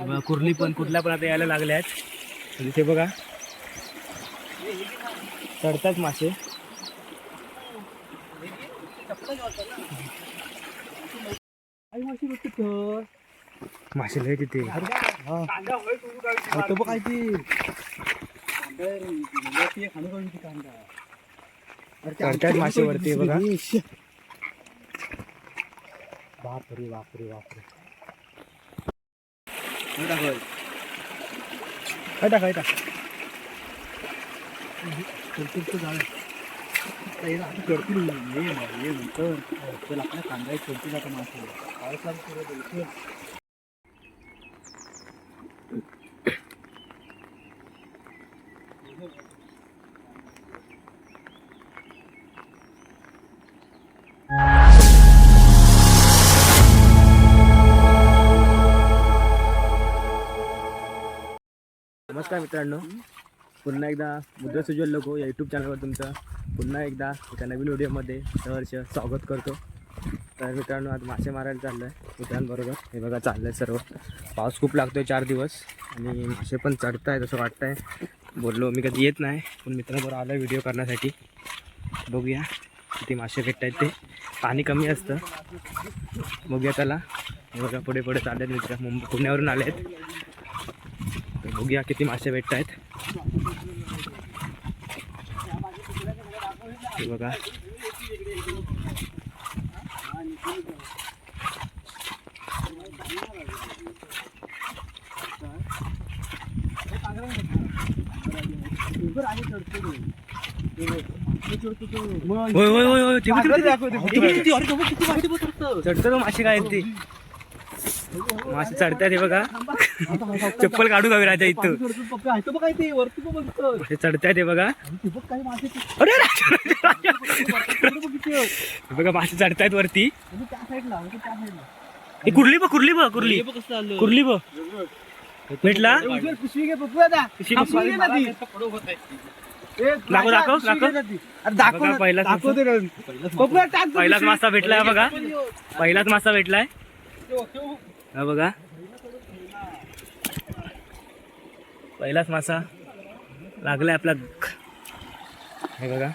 बघा, कुर्ली पण कुठल्या पण आता यायला लागल्या आहेत. तर इथे बघा. चढतात मासे. मासे लय तिथे काय ती चढतात मासे वरती बघा बापरे बापरे बापरे. काय टाक काय टाक करतील ये ये म्हणतो चल आपल्या कांदा करतील आता मासे पावसाला पुरं नमस्कार मित्रांनो. पुन्हा एकदा मुद्रा सुजल लोक या यूट्यूब चॅनलवर तुमचं पुन्हा एकदा एका नवीन व्हिडिओमध्ये सहर्ष स्वागत करतो. तर मित्रांनो आज मासे मारायला चाललं आहे मित्रांबरोबर. हे बघा चाललं आहे सर्व. पाऊस खूप लागतो आहे चार दिवस आणि मासे पण चढत आहे तसं वाटतं आहे बोललो मी कधी येत नाही पण मित्रांबरोबर आलं व्हिडिओ करण्यासाठी. बघूया किती मासे भेटत आहेत ते. पाणी कमी असतं. बघूया त्याला. हे बघा पुढे पुढे चालले आहेत मित्र. मुंबई पुण्यावरून आले आहेत बघूया किती मासे भेटत आहेत. हे बघा. मासे काय ते. मासे चढतात हे बघा. चप्पल काढू हवी राजा इथं? काय ते हे बघा अरे. बघ. हे मासे चढतायत वरती. कुर्ली बघ कुर्ली बघ कुर्ली. बघ कसं चाललं. कुर्ली बघ. भेटला? दाखव, दाखव, दाखव. पहिलाच. मासा. भेटलाय बघा. पहिलाच मासा. भेटलाय. हा बघा. पहिलाच मासा लागला आपला. हे बघा.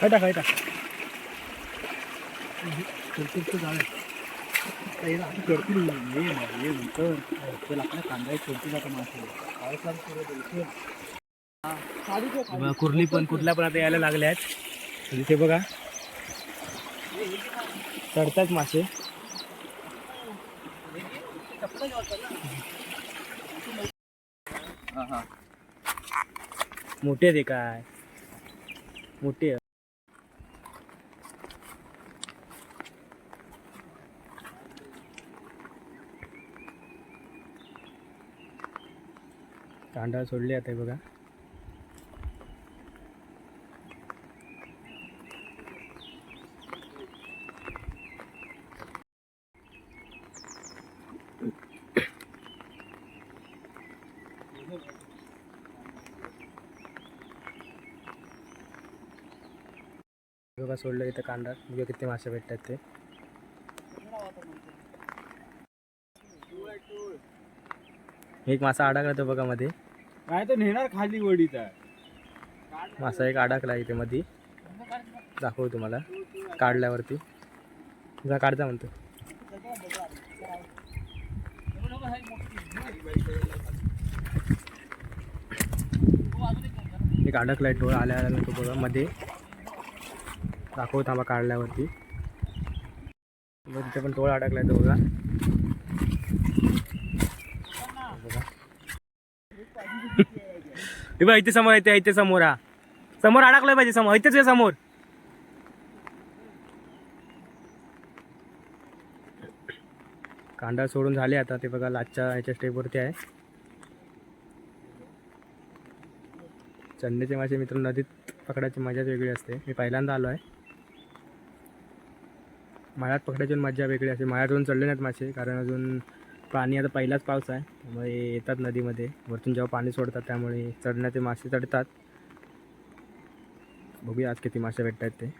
खटा टाका कुर्ली पण कुठल्या पण आता यायला लागल्या आहेत इथे बघा. चढतात मासे. मोठे ते काय मोठे आहे. कांदा सोडले आता बघा बघा सोडलं इथं कांदा. बघा किती मासे भेटतात ते. एक मासा अडकला तो बघा मध्ये. काय तर नेणार खाली वडीचा मासा एक अडकला इथे मध्ये दाखवू तुम्हाला. काढल्यावरती. जा काढजा म्हणतो. एक अडकलाय टोळ आल्या आल्या तो बघा मध्ये. दाखवू थांबा काढल्यावरती. तिथे पण टोळ अडकला आहे बघा. बघा इथे समोर येते इथे समोर हा. समोर अडकलाय पाहिजे समोर. इथेच आहे समोर. कांदा सोडून झाले आता ते बघा लाचच्या ह्याच्या स्टेपवरती आहे. चंदेचे मासे मित्र नदीत पकडायची मजाच वेगळी असते. मी पहिल्यांदा आलो आहे माळ्यात पकडायची मजा वेगळी असते. माळ्यातून चढले नाहीत मासे कारण अजून पाणी आता पहिलाच पाऊस आहे. त्यामुळे येतात नदीमध्ये. वरतून जेव्हा पाणी सोडतात त्यामुळे चढण्याचे मासे चढतात. बघूया आज किती मासे भेटत आहेत ते.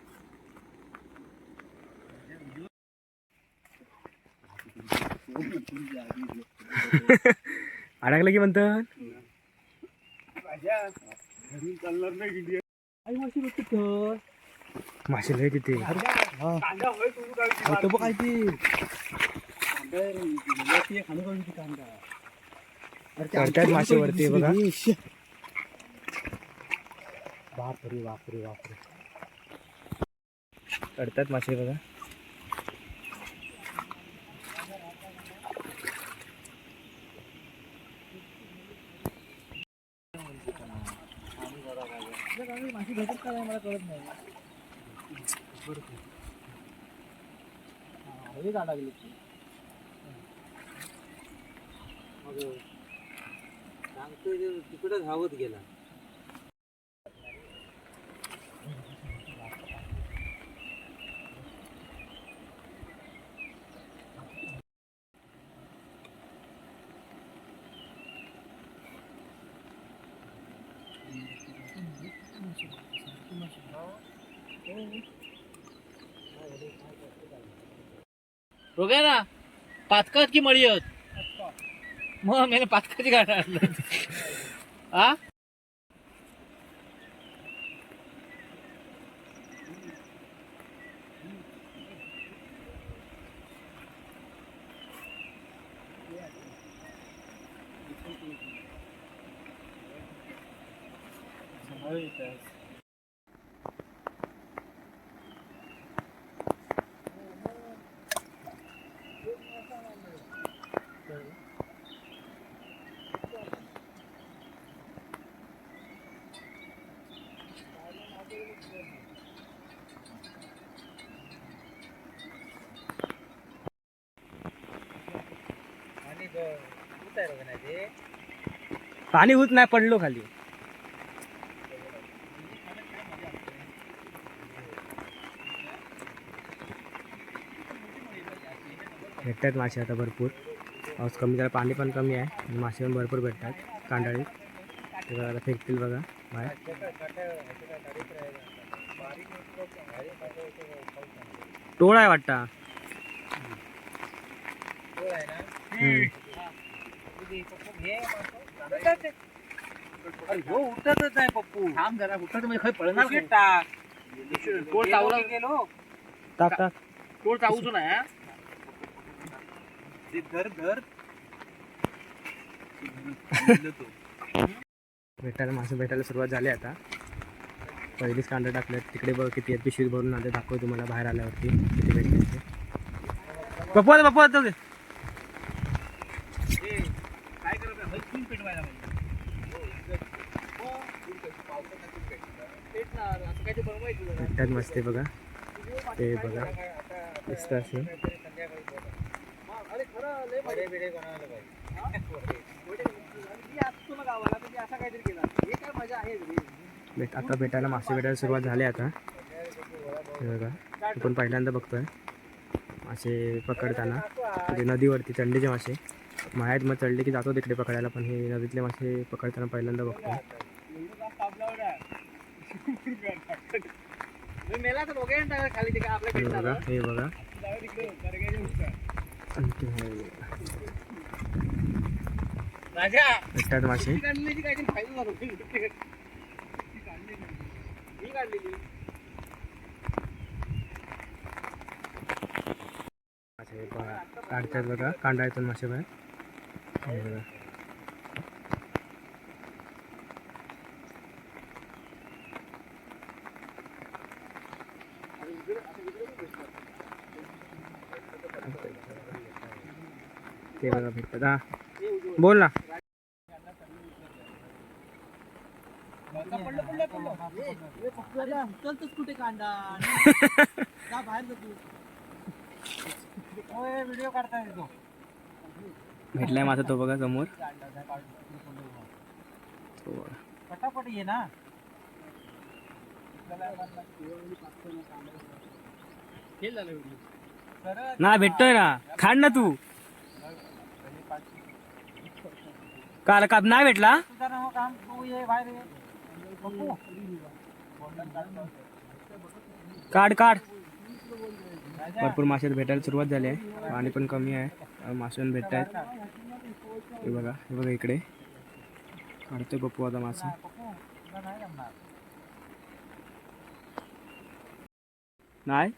अडकलं की म्हणतात आई मासे लय तिथे. होतं काय ते कांदा आहे रे. मुलं ते खाणं पाहिजे ते कांदा. अरे ते करतात आमच्या मासे वरती बघा. बापरे बापरे बापरे चढतात मासे बघा माशी भेटत का नाही मला कळत नाही हा, हे कांदा गेले मग सांगतोय तिकडंच धावत गेला. रोग्या ना पातकात की मळीत मग मी पातकाची गाठ आणलं. हा पाणी होत नाही पडलो खाली. भेटतात मासे आता भरपूर. पाऊस कमी झाला पाणी पण कमी आहे. मासे पण भरपूर भेटतात कांडाळी ते आता फेकतील बघा बाहेर. टोळ आहे वाटता. अरे हो उठतच नाही पप्पू. थांब जरा उठत म्हणजे खै पळणार नाही. टाक. तोड चावला? गेलो. टाक टाक. तोड चावूच धर धर. भेटायला मासे भेटायला सुरुवात झाली आता. पहिलीच कांदा टाकले तिकडे बघ किती आहेत पिशवीत भरून आता दाखव तुम्हाला बाहेर आल्यावरती. किती पप्पू आता पप्पू आता दे. काय करत आहे चून पेटवायला भेटतात मस्त बघा ते बघा मस्त असे अरे खरं लय बडे बिडे बनवायला पाहिजे असतो ना गावाला तर पाहिजे. त्यात मस्त बघा. ते बघा. मस्त असेल भेट आता भेटायला मासे भेटायला सुरुवात झाली आता. हे बघा. आपण पहिल्यांदा बघतोय. मासे पकडताना. म्हणजे नदीवरती थंडीचे मासे. मायात मग चढले की जातो तिकडे पकडायला पण हे नदीतले मासे पकडताना पहिल्यांदा बघतोय मेला तर वगैरे टाका खाली ते काय आपल्या हे भेटणार बघा हे बघा. भेटतात मासे. काढतात बघा कांडाळ्यातून मासे बाहेर. बघा ते बघा भेटतात हा बोल ना कांदा? जा बाहेर जा तू होय व्हिडिओ काढता येतो भेटलाय माझा तो बघा समोर. पटापट ये ना. ना भेटतोय ना. खाड ना तू. काल का नाही भेटला? काढ काढ. भरपूर मासे भेटायला सुरुवात झाली आहे. पाणी पण कमी आहे. माशांना भेटत आहेत हे बघा हे बघा इकडे. काढतोय पप्पू आता मासा. नाही?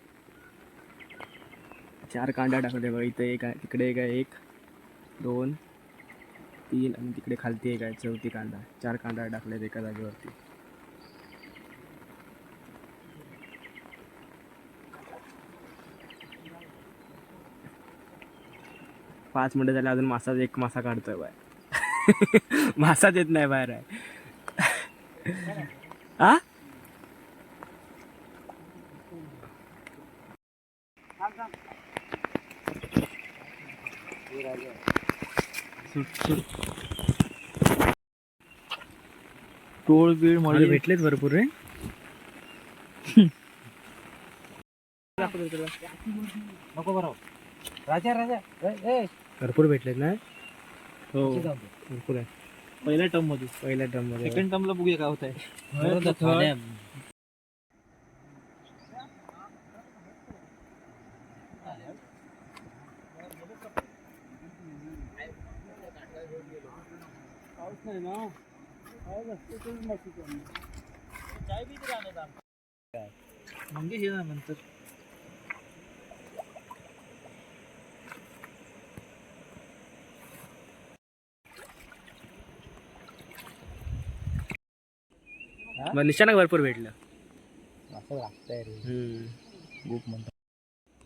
चार कांड्या टाकले बघा इथे एक आहे तिकडे एक आहे एक दोन तीन आणि तिकडे खालती एक आहे चौथी कांदा चार कांदा टाकल्यात एका जागेवरती. पाच मिनटं झाले अजून मासा एक मासा काढतोय बाय. मासाच येत नाही बाहेर आहे. हा टोळ बीळ मला भेटलेच भरपूर रे. नको बरं राजा राजा. ए, भरपूर भेटलेत ना? हो. भरपूर आहे पहिल्या टर्ममध्ये पहिल्या ड्रममध्ये सेकंड टर्मला बघूया काय होत थर्ड. आहे ये ना? नंतर मग निशाणा भरपूर भेटलं. असं लागतंय रे. हम्म. खूप म्हणतो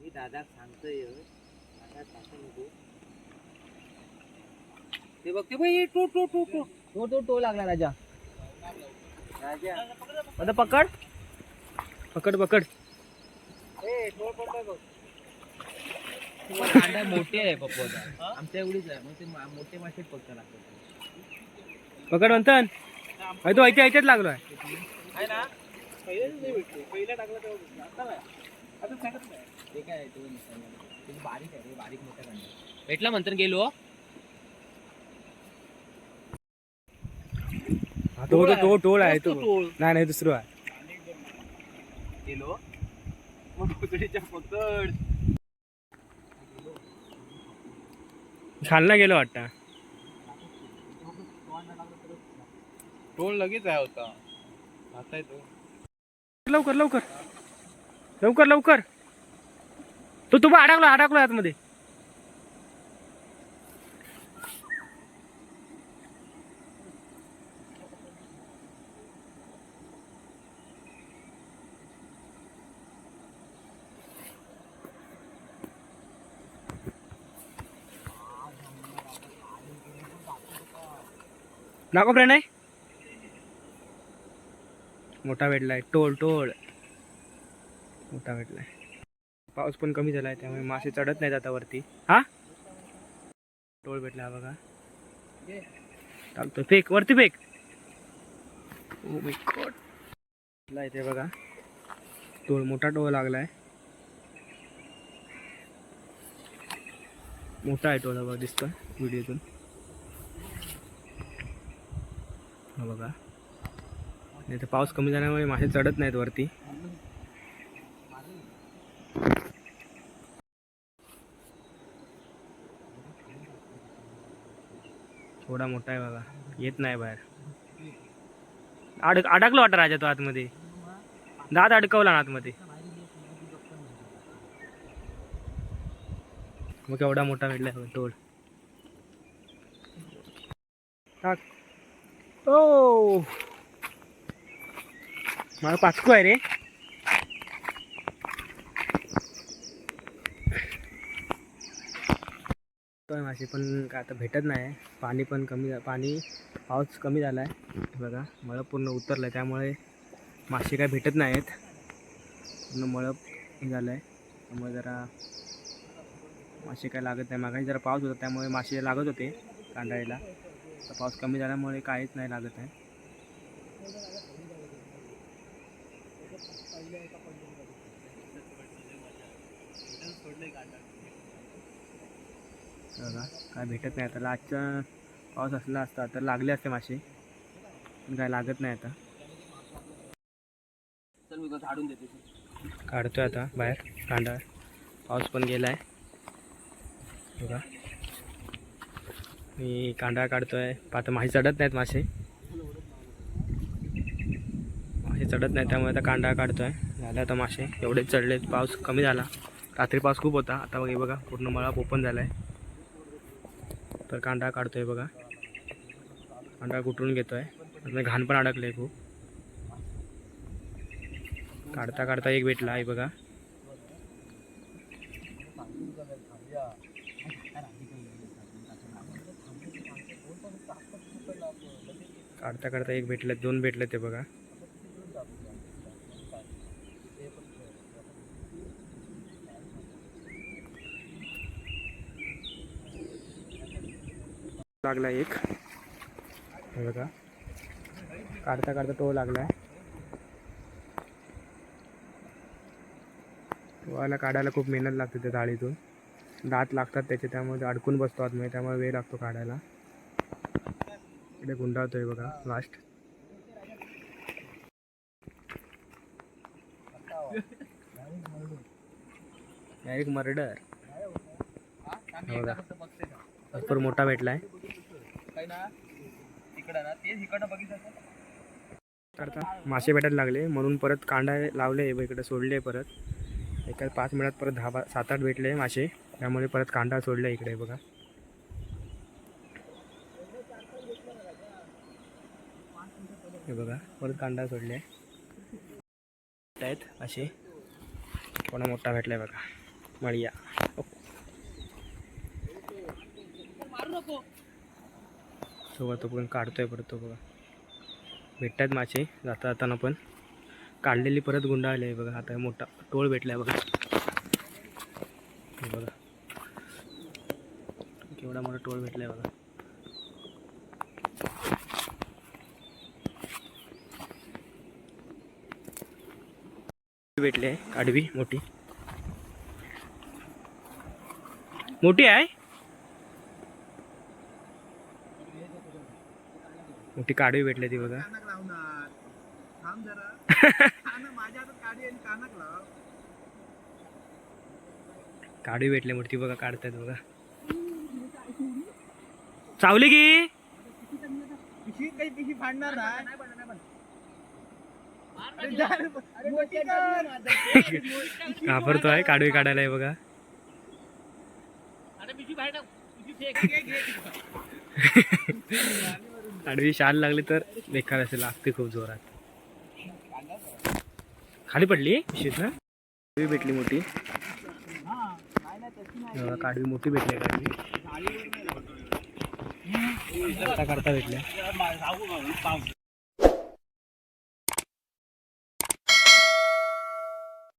मी दादा सांगतोय दादा नको. ते बघते बाई टो टो टो टो. तो तो टो लागला राजा. राजा. आता पकड. पकड पकड. ए पडतोय बघ. मोठे आहे पप्पा. आमच्या एवढीच आहे. मग ते मा- मोठे मासे पकडा लागतात पकड म्हणतन अरे तो ऐकते ऐकत लागलो आहे आहे ना? पहिल्याच नाही भेटते पहिला टाकला तेव्हा भेटला. आता नाही. आता सांगत नाही. ते काय तो ते बारीक आहे रे बारीक मोठा कांदा भेटला म्हणतात गेलो तो तो तो टोळ आहे तो. नाही नाही दुसरं आहे. गेलो खालना गेलो वाटतं. टोल लगेच आहे होता. आता येतो. लवकर लवकर. लवकर लवकर. तो तू अडकला अडकला आतमध्ये. नको प्रणय मोठा भेटलाय टोळ टोळ मोठा भेटलाय पाऊस पण कमी झालाय त्यामुळे मासे चढत नाहीत आता वरती. हा? टोळ भेटला हा बघा. चालतोय फेक वरती फेक. ओ माय गॉड भेटला इथे बघा. टोळ मोठा टोळ लागलाय. मोठा आहे टोळ बघा दिसतोय व्हिडिओतून. हा बघा. नाही तर पाऊस कमी झाल्यामुळे मासे चढत नाहीत वरती. थोडा मोठा आहे बघा. येत नाही बाहेर. अडक अडकलो वाटतं राजा तो आतमध्ये. दात अडकवला ना आतमध्ये. मग एवढा मोठा भेटला टोल टाक. ओ! मला पाचकू आहे रे. मासे पण काय आता भेटत नाही. पाणी पण कमी पाणी पाऊस कमी झाला आहे बघा मळप पूर्ण उतरलं आहे त्यामुळे मासे काय भेटत नाही आहेत पूर्ण मळप हे झालं आहे त्यामुळे जरा मासे काय लागत नाही. मागाशी जरा पाऊस होता त्यामुळे मासे लागत होते कांडाळीला. तर पाऊस कमी झाल्यामुळे काहीच नाही लागत आहे. बघा. काय भेटत नाही आता. आजचा पाऊस असला असता तर लागले असते मासे. पण काय लागत नाही आता. देते काढतोय आता बाहेर. कांदा पाऊस पण गेलाय. बघा. मी कांदा काढतोय. आता मासे चढत नाहीत मासे. मासे चढत नाही त्यामुळे आता कांदा काढतोय. झाले आता मासे. एवढेच चढलेत. पाऊस कमी झाला. रात्री पाऊस खूप होता. आता बघ बघा पूर्ण मळा ओपन झाला आहे तर कांदा काढतोय बघा. कांदा कुटून घेतोय. आणि घाण पण अडकले खूप. काढता काढता एक भेटला आहे बघा. काढता काढता एक भेटले, दोन भेटले ते बघा. लागला एक. हे बघा. काढता काढता तो लागलाय. टोळाला काढायला खूप मेहनत लागते त्या जाळीतून. दात लागतात त्याचे त्यामुळे अडकून बसतो आतमध्ये त्यामुळे वेळ लागतो काढायला. इकडे गुंडावतोय बघा लास्ट डायरेक्ट मर्डर बघा. भरपूर मोठा मासे भेटायला लागले म्हणून परत कांदा लावले इकडे सोडले परत. एका पाच मिनिटात परत दहा सात आठ भेटले मासे. त्यामुळे परत कांदा सोडले इकडे बघा. हे बघा परत कांदा सोडले. आहेत असे कोणा मोठा भेटलाय बघा. मळिया तो तो पण काढतोय परत तो बघा. भेटतात मासे जाता जाताना पण. काढलेली परत गुंडाळली आहे बघा. आता मोठा टोळ भेटलाय बघा. बघा. केवढा मोठा टोळ भेटलाय बघा. भेटली आहे. आडवी मोठी. मोठी आहे? मोठी काढवी भेटली ती बघा. काढवी भेटले मोठी बघा काढतायत बघा. चावली की? घाबरतो आहे काढवी काढायला आहे बघा आडवी शाल लागली तर बेकार असेल लागते खूप जोरात. खाली पडली पिशवीत ना काढवी भेटली मोठी. काढवी मोठी भेटली काढवी करता करता भेटल्या.